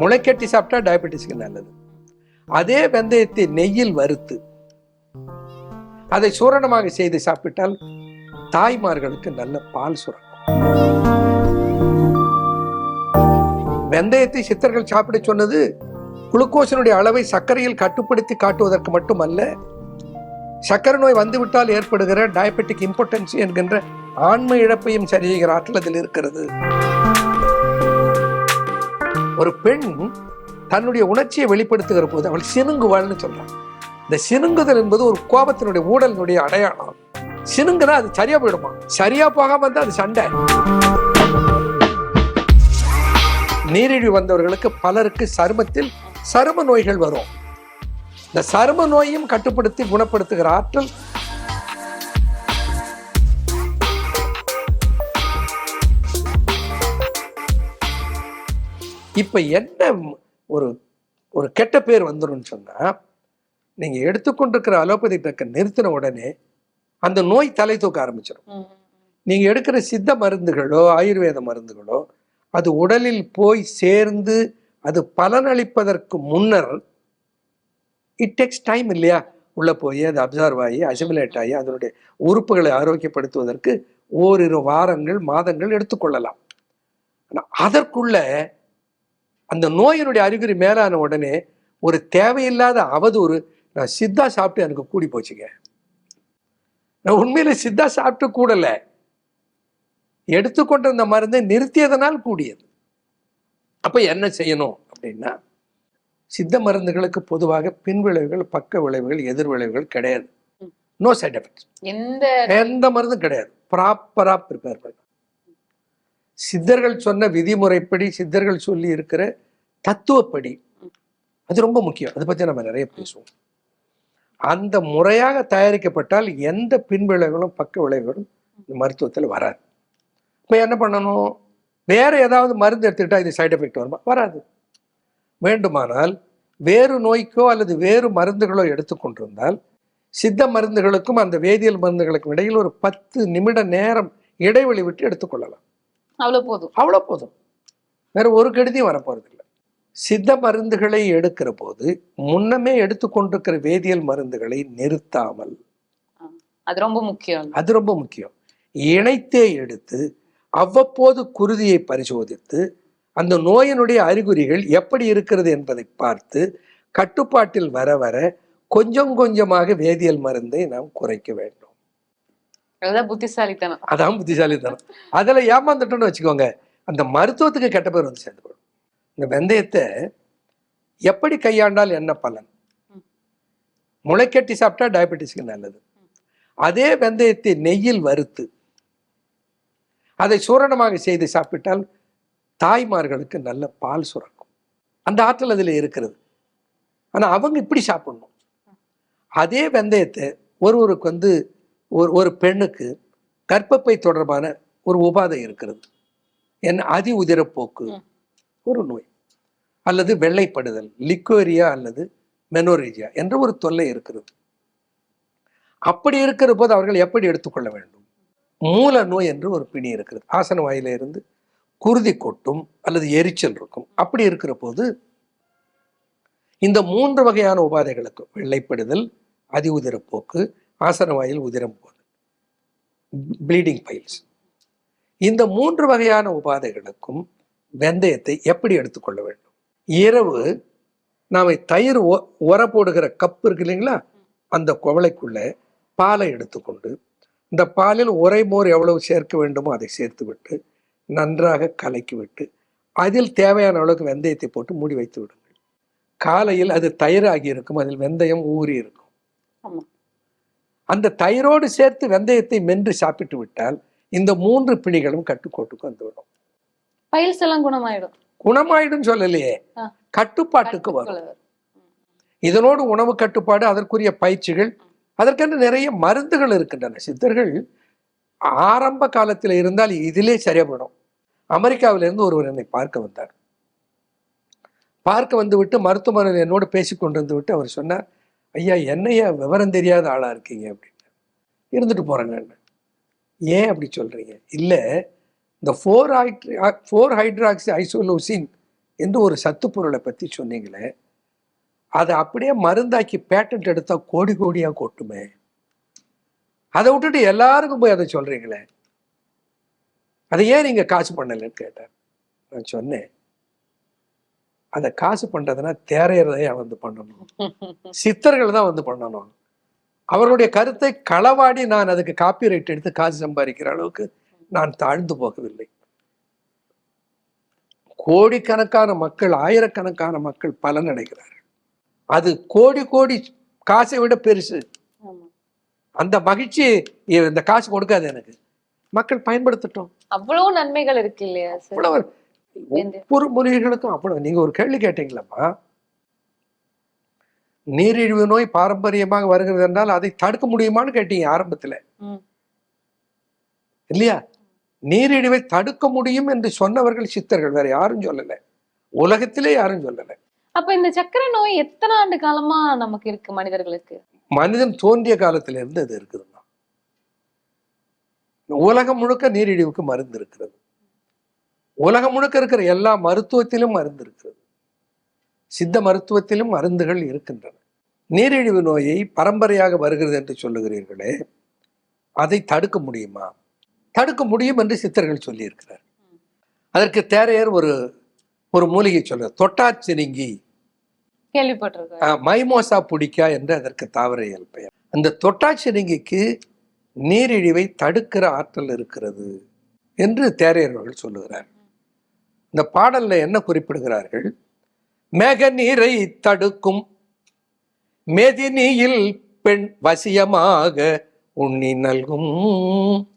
முளைக்கட்டி சாப்பிட்டா டயபெட்டிஸ்க்கு நல்லது. அதே வெந்தயத்தை நெய்யில் வறுத்து அதை சூரணமாக செய்து சாப்பிட்டால் தாய்மார்களுக்கு நல்ல பால் சுரக்கும். வெந்தயத்தை சித்தர்கள் சாப்பிட சொன்னது குளுக்கோஸினுடைய அளவை சர்க்கரையில் கட்டுப்படுத்தி காட்டுவதற்கு மட்டுமல்ல சர்க்கரை நோய் வந்துவிட்டால் ஏற்படுகிற டயபெட்டிக் இம்பார்ட்டன்ஸ் என்கின்ற ஆண்மை இழப்பையும் சரி செய்கிற ஆற்றல் அதில் இருக்கிறது. ஒரு பெண் தன்னுடைய உணர்ச்சியை வெளிப்படுத்துகிற போது அவள் சினுங்குவாள்னு சொல்றான். இந்த சினுங்குதல் என்பது ஒரு கோபத்தினுடைய ஊழலினுடைய அடையாளம். சினுங்குனா அது சரியா போயிடுமா? சரியா போகாம இருந்தா அது சண்டை. நீரிழிவு வந்தவர்களுக்கு பலருக்கு சருமத்தில் சரும நோய்கள் வரும். இந்த சரும நோயும் கட்டுப்படுத்தி குணப்படுத்துகிற ஆற்றல் இப்ப என்ன ஒரு ஒரு கெட்ட பேர் வந்துரும்னு சொன்னா நீங்க எடுத்துக்கொண்டிருக்கிற அலோபதி ட்ரக்கை நிறுத்தின உடனே அந்த நோய் தலை தூக்க ஆரம்பிச்சிடும் ம், ம், நீங்க எடுக்கிற சித்த மருந்துகளோ ஆயுர்வேத மருந்துகளோ அது உடலில் போய் சேர்ந்து அது பலனளிப்பதற்கு முன்னர் இட் டேக்ஸ் டைம் இல்லையா? உள்ள போய் அது அப்சர்வ் ஆகி அசிமுலேட் ஆகி அதனுடைய உறுப்புகளை ஆரோக்கியப்படுத்துவதற்கு ஓரிரு வாரங்கள் மாதங்கள் எடுத்துக்கொள்ளலாம். ஆனா அதற்குள்ள அந்த நோயினுடைய அறிகுறி மேலான உடனே ஒரு தேவையில்லாத அவதூறு நான் சித்தா சாப்பிட்டு எனக்கு கூடி போச்சுங்க. நான் உண்மையில சித்தா சாப்பிட்டு கூடல. எடுத்துக்கொண்ட அந்த மருந்தை நிறுத்தியதனால் கூடியது. அப்ப என்ன செய்யணும் அப்படின்னா சித்த மருந்துகளுக்கு பொதுவாக பின்விளைவுகள் பக்க விளைவுகள் எதிர் விளைவுகள் கிடையாது. நோ சைட் எஃபெக்ட்ஸ் எந்த எந்த மருந்தும் கிடையாது. ப்ராப்பரா ப்ரிப்பேர் பண்ண சித்தர்கள் சொன்ன விதிமுறைப்படி சித்தர்கள் சொல்லி இருக்கிற தத்துவப்படி. அது ரொம்ப முக்கியம். அதை பற்றி நம்ம நிறைய பேசுவோம். அந்த முறையாக தயாரிக்கப்பட்டால் எந்த பின்விளைவுகளும் பக்க விளைவுகளும் இந்த மருத்துவத்தில் வராது. இப்போ என்ன பண்ணணும்? வேறு ஏதாவது மருந்து எடுத்துக்கிட்டால் இது சைடு எஃபெக்ட் வருமா? வராது. வேண்டுமானால் வேறு நோய்க்கோ அல்லது வேறு மருந்துகளோ எடுத்துக்கொண்டிருந்தால் சித்த மருந்துகளுக்கும் அந்த வேதியியல் மருந்துகளுக்கும் இடையில் ஒரு பத்து நிமிட நேரம் இடைவெளி விட்டு எடுத்துக்கொள்ளலாம் அவ்வளவு போதும். அவ்வளோ போதும். வேற ஒரு கெடுதியும் வரப்போறதில்லை. சித்த மருந்துகளை எடுக்கிற போது முன்னமே எடுத்துக்கொண்டிருக்கிற வேதியியல் மருந்துகளை நிறுத்தாமல். அது ரொம்ப முக்கியம். அது ரொம்ப முக்கியம். இணைத்தே எடுத்து அவ்வப்போது குருதியை பரிசோதித்து அந்த நோயினுடைய அறிகுறிகள் எப்படி இருக்கிறது என்பதை பார்த்து கட்டுப்பாட்டில் வர வர கொஞ்சம் கொஞ்சமாக வேதியியல் மருந்தை நாம் குறைக்க வேண்டும். அதுதான் புத்திசாலித்தனம். அதான் புத்திசாலித்தனம். அதில் ஏமாந்துட்டோம்னு வச்சுக்கோங்க அந்த மருத்துவத்துக்கு கெட்ட பேர் வந்து சேர்ந்து போடும் இந்த வெந்தயத்தை எப்படி கையாண்டால் என்ன பலன். முளைக்கட்டி சாப்பிட்டா டயபெட்டிஸ்க்கு நல்லது. அதே வெந்தயத்தை நெய்யில் வறுத்து அதை சூரணமாக செய்து சாப்பிட்டால் தாய்மார்களுக்கு நல்ல பால் சுரக்கும். அந்த ஆற்றல் அதில் இருக்கிறது. ஆனால் அவங்க இப்படி சாப்பிடணும். அதே வெந்தயத்தை ஒருவருக்கு வந்து ஒரு ஒரு பெண்ணுக்கு கர்ப்பப்பை தொடர்பான ஒரு உபாதை இருக்கிறது. என்ன அதி உதிரப்போக்கு. ஒரு நோய். அல்லது வெள்ளைப்படுதல் லிக்கோரியா அல்லது மெனோரேஜியா என்ற ஒரு தொல்லை இருக்கிறது. அப்படி இருக்கிற போது அவர்கள் எப்படி எடுத்துக்கொள்ள வேண்டும்? மூல நோய் என்று ஒரு பிணி இருக்கிறது. ஆசன வாயில இருந்து குருதி கொட்டும் அல்லது எரிச்சல் இருக்கும். அப்படி இருக்கிற போது இந்த மூன்று வகையான உபாதைகளுக்கு வெள்ளைப்படுதல் அதி உதிரப்போக்கு ஆசன வாயில் உதிரம் போது ப்ளீடிங் பைல்ஸ் இந்த மூன்று வகையான உபாதைகளுக்கும் வெந்தயத்தை எப்படி எடுத்துக்கொள்ள வேண்டும்? இரவு நாம் தயிர் ஒ- உர போடுகிற கப் இருக்கு இல்லைங்களா? அந்த குவளைக்குள்ள பாலை எடுத்துக்கொண்டு இந்த பாலில் உரை மோர் எவ்வளவு சேர்க்க வேண்டுமோ அதை சேர்த்து விட்டு நன்றாக கலக்கி விட்டு அதில் தேவையான அளவுக்கு வெந்தயத்தை போட்டு மூடி வைத்து விடுங்கள். காலையில் அது தயிராகி இருக்கும் அதில் வெந்தயம் ஊறி இருக்கும். அந்த தயிரோடு சேர்த்து வெந்தயத்தை மென்று சாப்பிட்டு விட்டால் இந்த மூன்று பிணிகளும் கட்டுக்கோட்டுக்கு வந்துவிடும். எல்லாம் குணமாயிடும். குணமாயிடும் சொல்லலையே. கட்டுப்பாட்டுக்கு வரும். இதனோடு உணவு கட்டுப்பாடு அதற்குரிய பயிற்சிகள் அதற்கென்று நிறைய மருந்துகள் இருக்கின்றன. சித்தர்கள் ஆரம்ப காலத்தில் இருந்தால் இதிலே சரியா போயிடும் அமெரிக்காவிலிருந்து ஒருவர் என்னை பார்க்க வந்தார். பார்க்க வந்து விட்டு மருத்துவமனையில் என்னோடு பேசி கொண்டு விட்டு அவர் சொன்னார் ஐயா என்னையா விவரம் தெரியாத ஆளாக இருக்கீங்க அப்படின்னு இருந்துட்டு போறேங்க ஏன் அப்படி சொல்கிறீங்க இல்லை இந்த four hydro four hydroxy isoleucine என்று ஒரு சத்து பொருளை பற்றி சொன்னீங்களே அதை அப்படியே மருந்தாக்கி பேட்டன்ட் எடுத்தால் கோடி கோடியாக கொட்டுமே? அதை விட்டுட்டு எல்லாருக்கும் போய் அதை சொல்கிறீங்களே அதை ஏன் நீங்கள் காசு பண்ணலைன்னு கேட்டார் நான் சொன்னேன் அதை காசு பண்றதுன்னா தேரையறதையா வந்து பண்ணணும். சித்தர்கள் தான் வந்து பண்ணணும். அவருடைய கருத்தை களவாடி நான் அதுக்கு காப்பிரைட் எடுத்து காசு சம்பாதிக்கிற அளவுக்கு நான் தாழ்ந்து போகவில்லை. கோடிக்கணக்கான மக்கள் ஆயிரக்கணக்கான மக்கள் பலனடைகிறார்கள். அது கோடி கோடி காசை விட பெருசு. அந்த மகிழ்ச்சி இந்த காசு கொடுக்காது எனக்கு. மக்கள் பயன்படுத்தட்டும். அவ்வளவு நன்மைகள் இருக்கு இல்லையா ஒவ்வொரு முறைகளுக்கும் அவ்வளவு நீங்க ஒரு கேள்வி கேட்டீங்களம்மா. நீரிழிவு நோய் பாரம்பரியமாக வருகிறது என்றால் அதை தடுக்க முடியுமான்னு கேட்டீங்க ஆரம்பத்துல. இல்லையா? நீரிழிவை தடுக்க முடியும் என்று சொன்னவர்கள் சித்தர்கள் வேற யாரும் சொல்லல. உலகத்திலே யாரும் சொல்லல. அப்ப இந்த சக்கரை நோய் எத்தனை ஆண்டு காலமா நமக்கு இருக்கு மனிதர்களுக்கு? மனிதன் தோன்றிய காலத்துல இருந்து அது இருக்குதுமா உலகம் முழுக்க நீரிழிவுக்கு மருந்து இருக்கிறது. உலகம் முழுக்க இருக்கிற எல்லா மருத்துவத்திலும் மருந்து இருக்கிறது சித்த மருத்துவத்திலும் மருந்துகள் இருக்கின்றன. நீரிழிவு நோயை பரம்பரையாக வருகிறது என்று சொல்லுகிறீர்களே அதை தடுக்க முடியுமா? தடுக்க முடியும் என்று சித்தர்கள் சொல்லியிருக்கிறார் அதற்கு தேரையர் ஒரு ஒரு மூலிகை தொட்டாச்சினிங்கி கேள்விப்பட்டிருக்கேன். ஆஹ், மைமோசா புடிக்கா என்று அதற்கு தாவரையல் பெயர். அந்த தொட்டாச்சினிங்கிக்கு நீரிழிவை தடுக்கிற ஆற்றல் இருக்கிறது என்று தேரையர்கள் சொல்லுகிறார். இந்த பாடல்ல என்ன குறிப்பிடுகிறார்கள்? மேக நீரை தடுக்கும் மேதினியில் பெண் வசியமாக உண்ணி நல்கும்.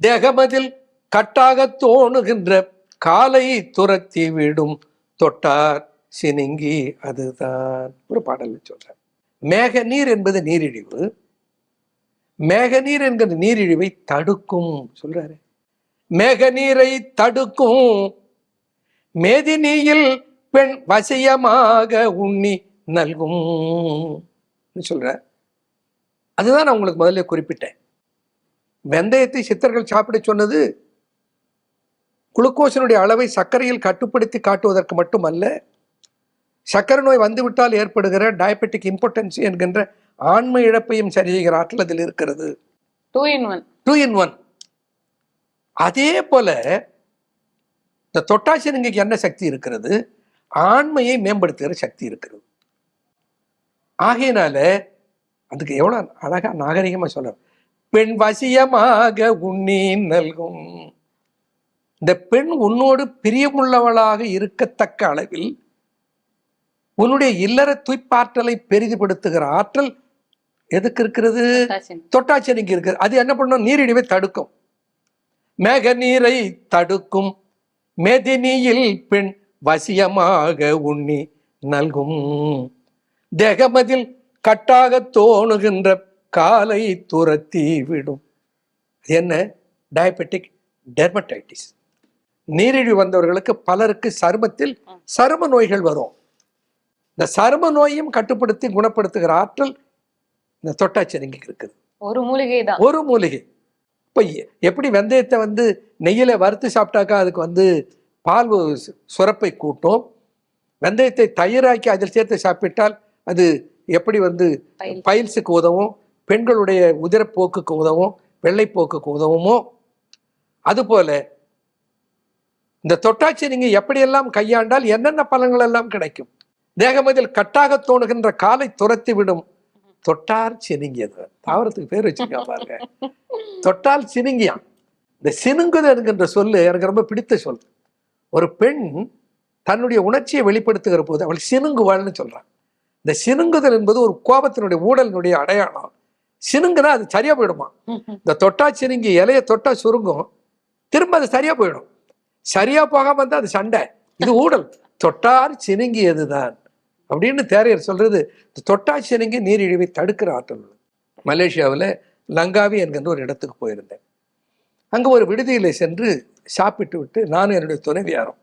தேகமதில் கட்டாக தோணுகின்ற காலை துரத்தி விடும் தொட்டார் சினுங்கி அதுதான். ஒரு பாடல் சொல்றார். மேக நீர் என்பது நீரிழிவு. மேக நீர் என்கிற நீரிழிவை தடுக்கும் சொல்றாரு. மேக நீரை தடுக்கும் மேதினியில் பெண் வசியமாக உண்ணி நல்கும். சொல்ற? அதுதான் நான் உங்களுக்கு முதல்ல குறிப்பிட்டேன். வெந்தயத்தை சித்தர்கள் சாப்பிட சொன்னது குளுக்கோஸினுடைய அளவை சர்க்கரையில் கட்டுப்படுத்தி காட்டுவதற்கு மட்டுமல்ல சர்க்கரை நோய் வந்துவிட்டால் ஏற்படுகிற டயபெட்டிக் இம்பார்ட்டன்சி என்கின்ற ஆண்மை இழப்பையும் சரி செய்கிற ஆற்றல் அதில் இருக்கிறது. Two in one two in one அதே போல இந்த தொட்டாசினுங்கைக்கு என்ன சக்தி இருக்கிறது? ஆண்மையை மேம்படுத்துகிற சக்தி இருக்கிறது. ஆகையினால அதுக்கு எவ்வளவு அழகா நாகரிகமா சொல்ற பெண் வசியமாக உண்ணி நல்கும். இந்த பெண் உன்னோடு பிரியமுள்ளவளாக இருக்கத்தக்க அளவில் உன்னுடைய இல்லற துய்ப்பாற்றலை பெரிதுபடுத்துகிற ஆற்றல் எதுக்கு இருக்கிறது? தொட்டாச்சனிக்கு இருக்கு அது என்ன பண்ணும்? நீரிழிவை தடுக்கும். மேக நீரை தடுக்கும். மேதினியில் பெண் வசியமாக உண்ணி நல்கும். தேகமதில் கட்டாக தோணுகின்ற காலை துரத்தி விடும். என்ன? டயபெட்டிக் டெர்மடைட்டிஸ் நீரிழிவு வந்தவர்களுக்கு பலருக்கு சருமத்தில் சரும நோய்கள் வரும். இந்த சரும நோயும் கட்டுப்படுத்தி குணப்படுத்துகிற ஆற்றல் இந்த தொட்டாச்சனிக்கு இருக்குது. ஒரு மூலிகை தான் ஒரு மூலிகை. இப்போ எப்படி வெந்தயத்தை வந்து நெய்யில வறுத்து சாப்பிட்டாக்கா அதுக்கு வந்து பால் சுரப்பை கூட்டும். வெந்தயத்தை தயிராக்கி அதில் சேர்த்து சாப்பிட்டால் அது எப்படி வந்து. பைல்ஸுக்கு உதவும் பெண்களுடைய உதிரப்போக்குக்கு உதவும் வெள்ளைப்போக்குக்கு உதவுமோ? அதுபோல இந்த தொட்டாச்சி நீங்க எப்படியெல்லாம் கையாண்டால் என்னென்ன பலன்கள் எல்லாம் கிடைக்கும்? தேகமதில் கட்டாக தோணுகின்ற காலை துரத்தி விடும். தொட்டார் சினுங்கியது. தாவரத்துக்கு பேர் வச்சுக்கா பாருங்க. தொட்டால் சினுங்கியான் இந்த சினுங்குதல் என்கின்ற சொல்லு எனக்கு ரொம்ப பிடித்த சொல். ஒரு பெண் தன்னுடைய உணர்ச்சியை வெளிப்படுத்துகிற போது அவள் சினுங்குவாள்னு சொல்றான். இந்த சினுங்குதல் என்பது ஒரு கோபத்தினுடைய ஊழலினுடைய அடையாளம். சினுங்குனா அது சரியா போயிடுமா? இந்த தொட்டா சினுங்கி இலைய தொட்டா சுருங்கும். திரும்ப அது சரியா போயிடும். சரியா போகாம இருந்தா அது சண்டை. இது ஊழல் தொட்டார் சினுங்கியதுதான். அப்படின்னு தேரையர் சொல்றது தொட்டா சினுங்கி நீரிழிவை தடுக்கிற ஆற்றல் மலேசியாவில் லங்காவி என்கின்ற ஒரு இடத்துக்கு போயிருந்தேன். அங்கே ஒரு விடுதியில் சென்று சாப்பிட்டு விட்டு நானும் என்னுடைய துணைவியாரும்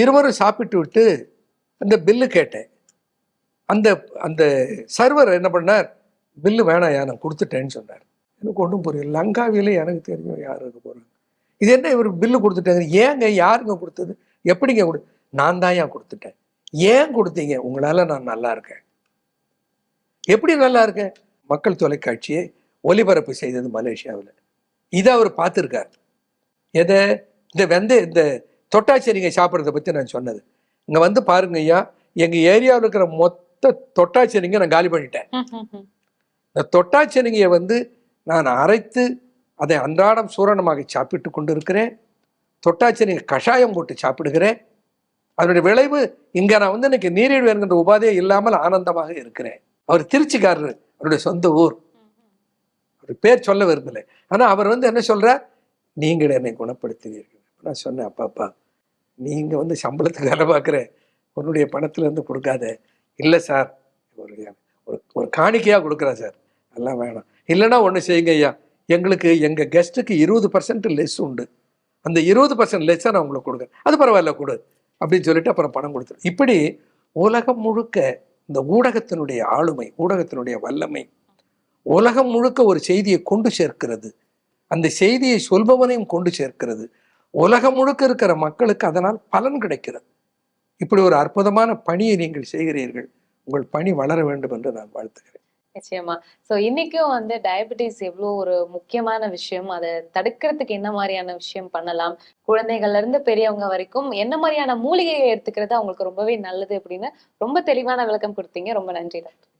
இருவரும் சாப்பிட்டு விட்டு அந்த பில்லு கேட்டேன். அந்த அந்த சர்வர் என்ன பண்ணார்? பில்லு வேணாயா நான் கொடுத்துட்டேன்னு சொன்னார். எனக்கு ஒன்றும் புரியல. லங்காவிலே எனக்கு தெரியும் யார் இருக்க போகிறாங்க இது என்ன இவர் பில்லு கொடுத்துட்டாங்க ஏங்க யாருங்க கொடுத்தது? எப்படிங்க கொடு? நான் தான் ஏன் கொடுத்துட்டேன். ஏன் கொடுத்தீங்க? உங்களால் நான் நல்லா இருக்கேன். எப்படி நல்லா இருக்கேன்? மக்கள் தொலைக்காட்சியை ஒளிபரப்பு செய்தது மலேசியாவில். இதை அவர் பார்த்துருக்கார். எதை? இந்த வெந்த இந்த தொட்டாச்சேரிங்க சாப்பிட்றத பற்றி நான் சொன்னது. இங்கே வந்து பாருங்க ஐயா எங்கள் ஏரியாவில் இருக்கிற மொத்த தொட்டாச்சேரிங்க நான் காலி பண்ணிட்டேன். இந்த தொட்டாச்சேரிங்கையை வந்து நான் அரைத்து அதை அன்றாடம் சூரணமாக சாப்பிட்டு கொண்டு இருக்கிறேன் தொட்டாச்சேரிங்க கஷாயம் போட்டு சாப்பிடுகிறேன். அதனுடைய விளைவு இங்கே நான் வந்து இன்னைக்கு நீரிழிவு என்கின்ற உபாதையே இல்லாமல் ஆனந்தமாக இருக்கிறேன். அவர் திருச்சிக்காரர் அவருடைய சொந்த ஊர். பேர் சொல்ல விரும்பலை. ஆனால் அவர் வந்து என்ன சொல்கிறார் நீங்கள் என்னை குணப்படுத்துவீர்கள். நான் சொன்னேன் அப்பா அப்பா நீங்கள் வந்து சம்பளத்துக்கு வேலை பார்க்குற உன்னுடைய பணத்துலேருந்து கொடுக்காத. இல்லை சார் ஒரு ஒரு ஒரு காணிக்கையாக கொடுக்குறேன் சார். எல்லாம் வேணாம். இல்லைன்னா ஒன்று செய்யுங்க ஐயா. எங்களுக்கு எங்கள் கெஸ்ட்டுக்கு இருபது பர்சன்ட் லெஸ் உண்டு. அந்த இருபது பர்சன்ட் லெஸ்ஸை நான் உங்களுக்கு கொடுக்குறேன். அது பரவாயில்ல கொடு. அப்படின்னு சொல்லிட்டு அப்புறம் பணம் கொடுத்துரு இப்படி உலகம் முழுக்க இந்த ஊடகத்தினுடைய ஆளுமை ஊடகத்தினுடைய வல்லமை உலகம் முழுக்க ஒரு செய்தியை கொண்டு சேர்க்கிறது. அந்த செய்தியை சொல்பவனையும் கொண்டு சேர்க்கிறது. உலகம் முழுக்க இருக்கிற மக்களுக்கு அதனால் பலன் கிடைக்கிறது. இப்படி ஒரு அற்புதமான பணியை நீங்கள் செய்கிறீர்கள். உங்கள் பணி வளர வேண்டும் என்று நான் வாழ்த்துகிறேன். நிச்சயமா. சோ இன்னைக்கும் வந்து டயபெட்டிஸ் எவ்வளவு ஒரு முக்கியமான விஷயம். அதை தடுக்கிறதுக்கு என்ன மாதிரியான விஷயம் பண்ணலாம்? குழந்தைகள்ல இருந்து பெரியவங்க வரைக்கும் என்ன மாதிரியான மூலிகையை எடுத்துக்கிறது? அவங்களுக்கு ரொம்பவே நல்லது அப்படின்னு ரொம்ப தெளிவான விளக்கம் கொடுத்தீங்க. ரொம்ப நன்றி. டாக்டர்